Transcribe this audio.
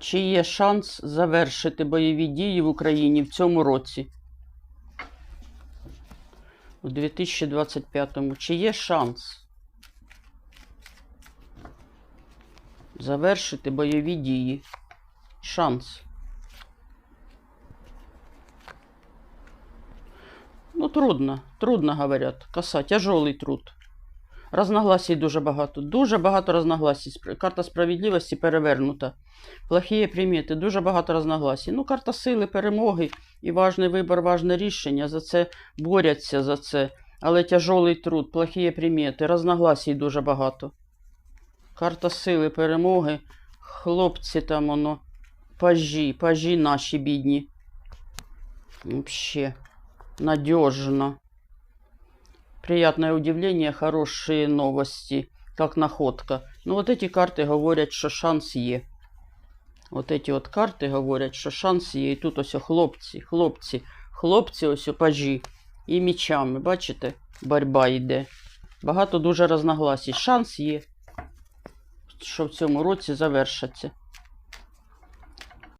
Чи є шанс завершити бойові дії в Україні в цьому році? У 2025-му. Чи є шанс завершити бойові дії? Шанс. Ну, трудно. Трудно, говорять. Коса, тяжелий труд. Разногласій дуже багато. Дуже багато разногласій. Спр- Карта справедливості перевернута. Плохі примети, дуже багато разногласій. Ну, карта сили, перемоги і важний вибір, важне рішення. За це борються за це. Але тяжелий труд, плохі примети, разногласій дуже багато. Карта сили, перемоги. Хлопці там воно. Пажі, пажі наші бідні. Вообще. Надежно Приятное удивление, хорошие новости, как находка. Ну, вот эти карты говорять, що шанс є. От эти от карти говорять, що шанс є. І тут ось о хлопці, хлопці, хлопці ось о пажі. І мічами, бачите? Борьба йде. Багато дуже разногласій. Шанс є, що в цьому році завершаться.